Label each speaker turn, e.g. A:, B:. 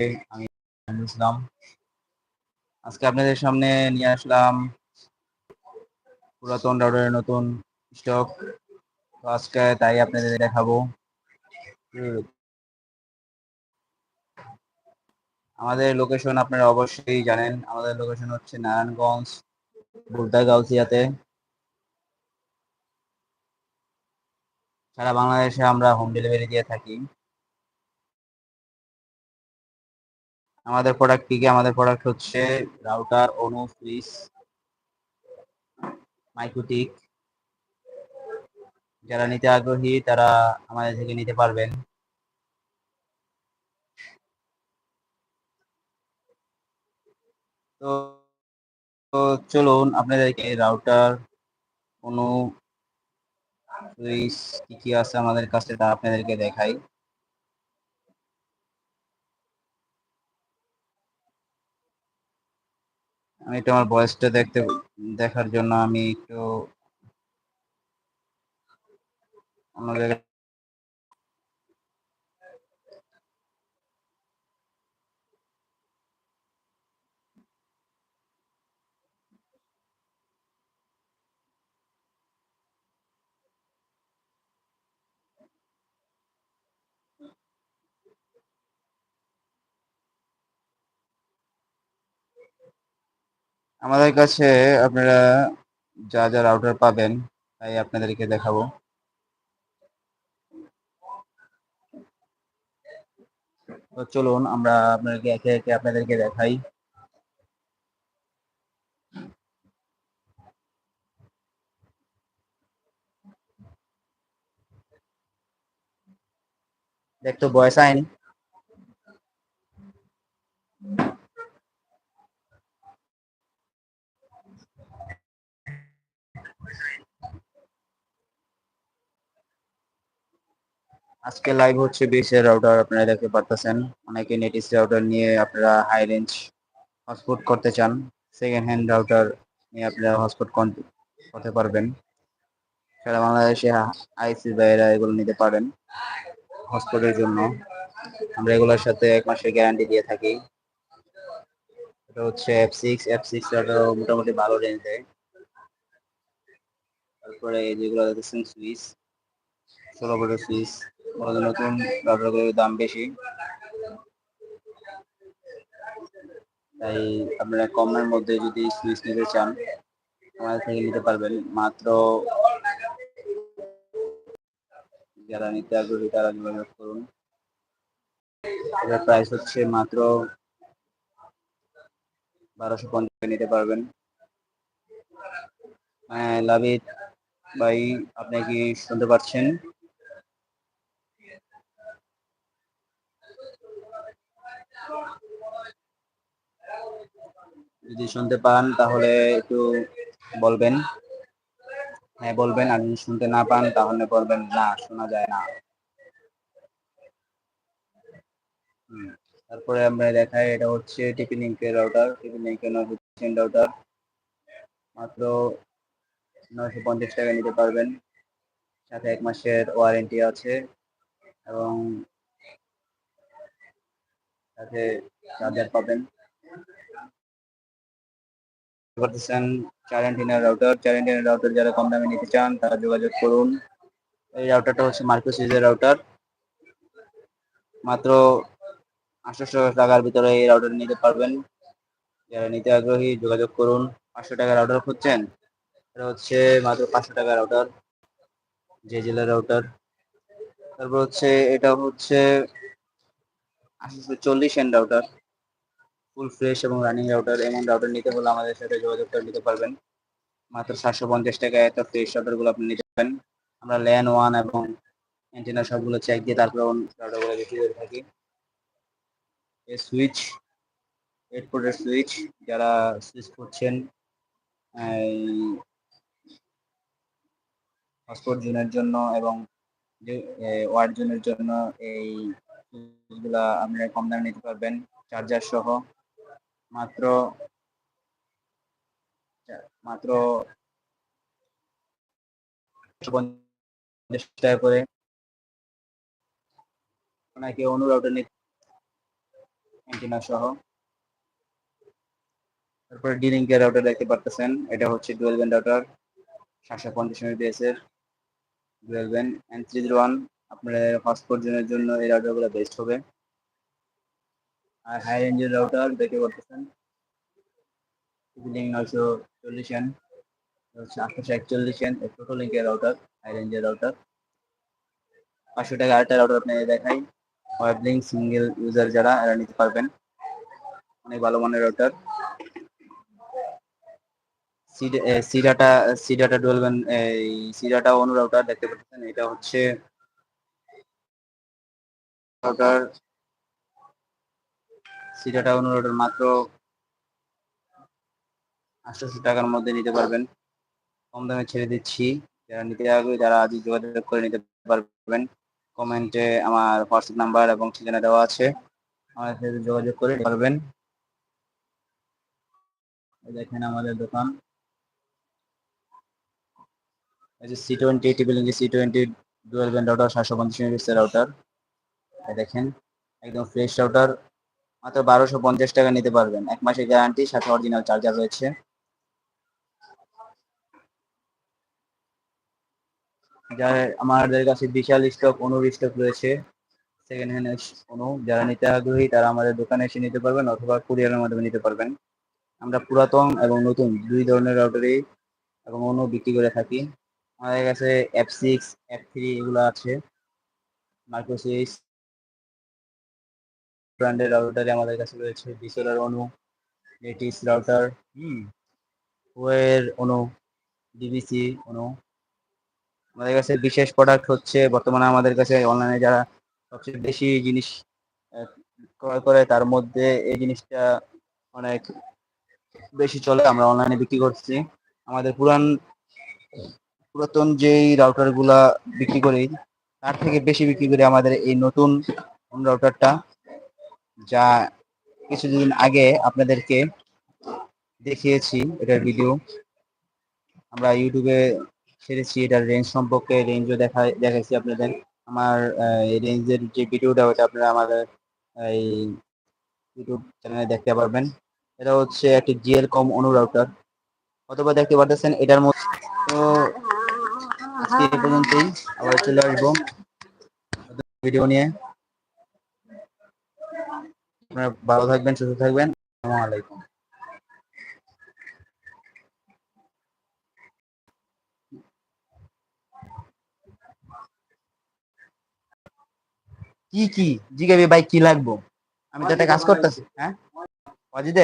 A: আমি ইসলাম আজকে আপনাদের সামনে নিয়ে আসলাম পুরাতন রাউটারের নতুন স্টক। তো আজকে তাই আপনাদের দেখাবো। আমাদের লোকেশন আপনারা অবশ্যই জানেন। আমাদের লোকেশন হচ্ছে নারায়ণগঞ্জ বুলতা গাউসিয়াতে। সারা বাংলাদেশে আমরা হোম ডেলিভারি দিয়ে থাকি। আমাদের প্রোডাক্ট কি কি? আমাদের প্রোডাক্ট হচ্ছে রাউটার অনু সুইচ মাইক্রোটিক যারা নিতে আগ্রহী, তারা আমাদের থেকে নিতে পারবেন। তো চলুন আপনাদেরকে রাউটার অনু সুইচ কি কি আছে আমাদের কাছে তা আপনাদেরকে দেখাই। আমি তোমার বয়সটা দেখতে দেখার জন্য আমি একটু অন্য জায়গায় আমাদের কাছে আপনারা যা যা রাউটার পাবেন, তাই আপনাদেরকে দেখাবো। তো চলুন, আমরা আপনাদেরকে একে একে আপনাদেরকে দেখাই। দেখতো বয়স আইনি। আজকে লাইভ হচ্ছে বিএসএর রাউটার আপনারা দেখতে পারতেছেন। অনেকে নেটিস রাউটার নিয়ে আপনারা হাই রেঞ্জ হটস্পট করতে চান সেকেন্ড হ্যান্ড রাউটার নিয়ে আপনারা হটস্পট করতে পারবেন। সারা বাংলাদেশে আইসি বাইরা এগুলো নিতে পারেন হটস্পটের জন্য। আমরা এগুলোর সাথে এক মাসের গ্যারান্টি দিয়ে থাকি। এটা হচ্ছে এফ সিক্স এফ সিক্স মোটামুটি ভালো রেঞ্জ দেয় তারপরে যেগুলো দেখতেছেন সুইচ ষোলো ভোল্টের সুইচ আমাদের নতুন রাউটারগুলোর দাম বেশি। তাই আপনারা কমের মধ্যে যদি সুইচ নিতে চান, আমাদের থেকে নিতে পারবেন। মাত্র যারা নিতে আগ্রহী তারা যোগাযোগ করুন। এটার প্রাইস হচ্ছে মাত্র বারোশো পঞ্চাশ নিতে পারবেন। হ্যাঁ লাভিত ভাই, আপনি কি শুনতে পাচ্ছেন? যদি শুনতে পান, তাহলে একটু বলবেন। হ্যাঁ বলবেন, আর যদি শুনতে না পান, তাহলে বলবেন, না, শোনা যায় না। তারপরে আমরা দেখাই, এটা হচ্ছে টিপি লিঙ্কের রাউটার টিপি লিঙ্কের নয় রাউটার মাত্র নয়শো পঞ্চাশ টাকা নিতে পারবেন। সাথে এক মাসের ওয়ারেন্টি আছে। এবং সাথে চার্জার পাবেন। করতেছেন চার রাউটার চার অ্যান্টিনার রাউটার যারা কম দামে নিতে চান, তারা যোগাযোগ করুন। এই রাউটারটা হচ্ছে মার্কো সিজের রাউটার মাত্র আটশোশো টাকার ভিতরে এই রাউটার নিতে পারবেন। যারা নিতে আগ্রহী, যোগাযোগ করুন। পাঁচশো টাকা রাউটার খুঁজছেন, এটা হচ্ছে মাত্র পাঁচশো টাকা রাউটার যে জেলার রাউটার তারপর হচ্ছে, এটা হচ্ছে আটশো চল্লিশ এন রাউটার ফুল ফ্রেশ এবং রানিং রাউটার এমন রাউটার নিতে হলে আমাদের সাথে যোগাযোগ করে নিতে পারবেন। মাত্র সাতশো পঞ্চাশ টাকায় এত ফ্রেশ রাউটারগুলো আপনি নিতে পারবেন আমরা ল্যান ওয়ান এবং অ্যান্টেনা সবগুলো চেক দিয়ে তারপর রাউটারগুলো বিক্রি করে থাকি। এই সুইচ এয়ারপোর্টের সুইচ যারা সুইচ করছেন হটস্পট জোনের জন্য এবং ওয়ার্ড জোনের জন্য এই সুইচগুলা আপনারা কম দামে নিতে পারবেন। চার্জার সহ। মাত্র মাত্র টাকা করে। ওনাকে অনুরাউটার নিতে অ্যান্টিনা সহ। তারপরে ডি লিঙ্কের রাউটার দেখতে পারতেছেন। এটা হচ্ছে ডুয়েল ব্যান্ড রাউটার সাতশো পঞ্চাশ এমবিপিএস এর। Dual band N three zero one আপনার হটস্পট জনের জন্য এই রাউটারগুলো বেস্ট হবে। আর হাই রেঞ্জের রাউটার দেখতে পারতেছেন লিঙ্ক নয়শো চল্লিশ এন আটশোশো একচল্লিশ এন টোটো লিঙ্কের রাউটার হাই রেঞ্জের রাউটার পাঁচশো টাকা আরেকটা রাউটার আপনাদের দেখাই। ওয়েব লিঙ্ক সিঙ্গেল ইউজার যারা, এরা নিতে পারবেন। অনেক ভালো মানের রাউটার সিডাটা সিডাটা ডুয়েলবেন এই সিডাটা অনু রাউটার দেখতে পাচ্ছেন। এটা হচ্ছে রাউটার সিডাটা অনু রাউটার মাত্র আটশোশো টাকার মধ্যে নিতে পারবেন। কম দামে ছেড়ে দিচ্ছি। যারা নিতে আগ্রহী তারা আজই যোগাযোগ করে নিতে পারবেন কমেন্টে আমার হোয়াটসঅ্যাপ নাম্বার এবং ঠিকানা দেওয়া আছে। আমার সাথে যোগাযোগ করে পারবেন। দেখেন আমাদের দোকান। এই যে C twenty TP C twenty dual band router সাতশো পঞ্চাশ রাউটার দেখেন, একদম ফ্রেশ রাউটার মাত্র বারোশো পঞ্চাশ টাকা নিতে পারবেন। এক মাসের গ্যারান্টি সাথে অরিজিনাল চার্জার রয়েছে। যার আমাদের কাছে বিশাল স্টক অনুর স্টক রয়েছে। সেকেন্ড হ্যান্ড অনু, যারা নিতে আগ্রহী, তারা আমাদের দোকানে এসে নিতে পারবেন, অথবা কুরিয়ারের মাধ্যমে নিতে পারবেন। আমরা পুরাতন এবং নতুন দুই ধরনের রাউটারই এবং অনু বিক্রি করে থাকি। আমাদের কাছে এফ সিক্স এফ থ্রি এগুলো আছে। মাইক্রোসিক্স ব্র্যান্ডের রাউটারে আমাদের কাছে রয়েছে বিসোলার অনু লেটিস রাউটার হুম ওয়ের অনু ডিবিসি অনু আমাদের কাছে বিশেষ প্রোডাক্ট হচ্ছে বর্তমানে আমাদের কাছে অনলাইনে যারা সবচেয়ে বেশি জিনিস ক্রয় করে তার মধ্যে এই জিনিসটা অনেক বেশি চলে, আমরা অনলাইনে বিক্রি করছি। আমাদের পুরান, পুরাতন যেই রাউটারগুলা বিক্রি করি, তার থেকে বেশি বিক্রি করি আমাদের এই নতুন রাউটারটা যা কিছুদিন আগে আপনাদেরকে দেখিয়েছি এটার ভিডিও আমরা ইউটিউবে ছেড়েছি এটার রেঞ্জ সম্পর্কে রেঞ্জও দেখা, দেখাইছি আপনাদের। আমার রেঞ্জের যে ভিডিওটা ওটা আপনারা আমাদের এই ইউটিউব চ্যানেলে দেখতে পারবেন। এটা হচ্ছে একটি জিএল কম অনু রাউটার অথবা দেখতে পারতেছেন এটার মধ্যে আবার চলে আসব। ভিডিও নিয়ে। আপনারা ভালো থাকবেন, সুস্থ থাকবেন। আসসালামু আলাইকুম। কি কি? জিগাবি ভাই, কি লাগবো? আমি তো একটা কাজ করতেছি। হ্যাঁ? অজিদে